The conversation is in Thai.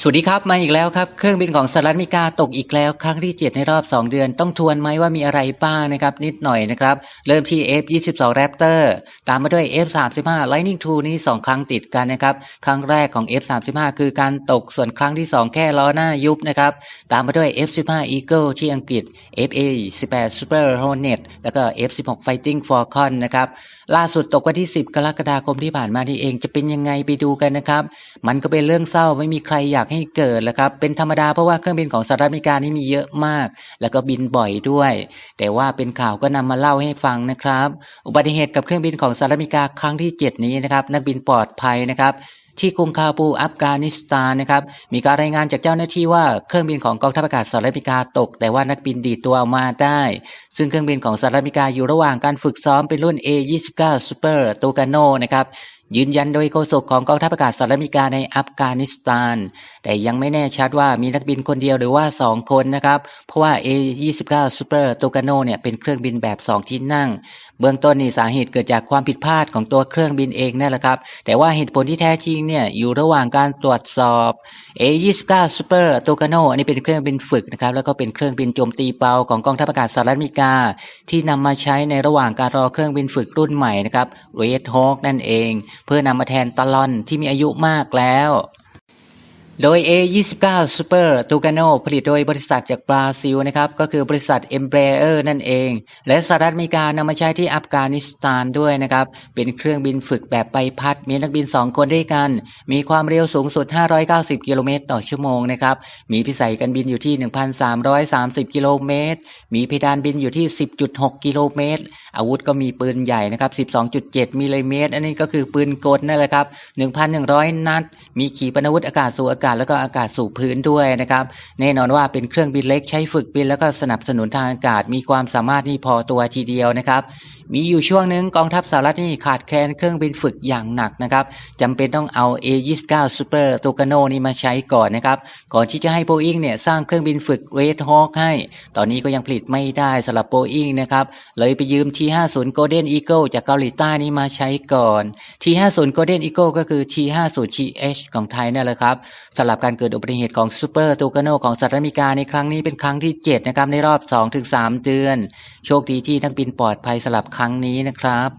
สวัสดีครับ มาอีกแล้วครับเครื่องบินของสหรัฐอเมริกาตกอีกแล้วครั้งที่ 7 ในรอบ 2 เดือนต้องทวนไหมว่ามีอะไรบ้างนะครับ นิดหน่อยนะครับ เริ่มที่ F22 Raptor ตามมาด้วย F35 Lightning II นี้2ครั้งติดกันนะครับ ครั้งแรกของ F35 คือการตกส่วนครั้งที่ 2 แค่ล้อหน้ายุบนะครับ ตามมาด้วย F15 Eagle ที่อังกฤษ FA18 Super Hornet แล้วก็ F16 Fighting Falcon นะครับล่าสุดตกวันที่ 10 กรกฎาคมที่ผ่านมานี่เองจะเป็นยังไงไปดูกันนะครับมันก็เป็นเรื่องเศร้าไม่มีใครอยากให้เกิดแหละครับ เป็นธรรมดาเพราะว่าเครื่องบินของสหรัฐอเมริกานี่มีเยอะมาก แล้วก็บินบ่อยด้วย แต่ว่าเป็นข่าวก็นำมาเล่าให้ฟังนะครับ อุบัติเหตุกับเครื่องบินของสหรัฐอเมริกาครั้งที่ 7 นี้นะครับ นักบินปลอดภัยนะครับที่กรุงคาบูอัฟกานิสถานนะครับมีการรายงานจากเจ้าหน้าที่ว่าเครื่องบินของกองทัพอากาศสหรัฐอเมริกาตก แต่ว่านักบินดีดตัวออกมาได้ ซึ่งเครื่องบินของสหรัฐอเมริกาอยู่ระหว่างการฝึกซ้อมเป็นรุ่น A29 Super Tucano นะครับยืนยันโดยโฆษกของกองทัพอากาศสหรัฐอเมริกาในอัฟกานิสถาน แต่ยังไม่แน่ชัดว่ามีนักบินคนเดียวหรือว่า 2 คนนะครับ เพราะว่า A29 Super Tucano เนี่ยเป็นเครื่องบินแบบ 2 ที่นั่ง เบื้องต้นนี่สาเหตุเกิดจากความผิดพลาดของตัวเครื่องบินเองนั่นแหละครับ แต่ว่าเหตุผลที่แท้จริงเนี่ยอยู่ระหว่างการตรวจสอบ A29 Super Tucano อันนี้เป็นเครื่องบินฝึกนะครับแล้วก็เป็นเครื่องบินโจมตีเบาของกองทัพอากาศสหรัฐอเมริกา ที่นำมาใช้ในระหว่างการรอเครื่องบินฝึกรุ่นใหม่นะครับ Red Hawk นั่นเองเพื่อนำมาแทนตะลอนที่มีอายุมากแล้ว โดย A29 Super Tucano ผลิตโดยบริษัทจากบราซิลนะครับ ก็คือบริษัท Embraer นั่นเอง และสหรัฐอเมริกานำมาใช้ที่อัฟกานิสถานด้วยนะครับ เป็นเครื่องบินฝึกแบบใบพัด มีนักบิน 2 คนด้วยกัน มีความเร็วสูงสุด 590 กิโลเมตรต่อชั่วโมงนะครับ มีพิสัยการบินอยู่ที่ 1,330 กิโลเมตร มีเพดานบินอยู่ที่ 10.6 กิโลเมตร อาวุธก็มีปืนใหญ่นะครับ 12.7 มิลลิเมตร อันนี้ก็คือปืนกลนั่นแหละครับ 1,100 นัด มีขีปนาวุธอากาศสู่อากาศแล้วก็อากาศสู่พื้นด้วยนะครับ แน่นอนว่าเป็นเครื่องบินเล็กใช้ฝึกบิน แล้วก็สนับสนุนทางอากาศมีความสามารถนี่พอตัวทีเดียวนะครับ มีอยู่ช่วงหนึ่งกองทัพสหรัฐนี่ขาดแคลนเครื่องบินฝึกอย่างหนักนะครับจำเป็นต้องเอา A29 Super Tucano นี่มาใช้ก่อนนะครับ ก่อนที่จะให้ Boeing เนี่ยสร้างเครื่องบินฝึก Red Hawk ให้ ตอนนี้ก็ยังผลิตไม่ได้สำหรับ Boeing นะครับเลยไปยืม T50 Golden Eagle จากเกาหลีใต้นี่มาใช้ก่อน T50 Golden Eagle ก็คือ T50 GH ของไทยนั่นแหละครับสำหรับการเกิดอุบัติเหตุของซูเปอร์ตูกาโนของสหรัฐอเมริกาในครั้งนี้เป็นครั้งที่ 7 นะครับ ในรอบ 2-3 เดือน โชคดีที่นักบินปลอดภัยสำหรับครั้งนี้นะครับ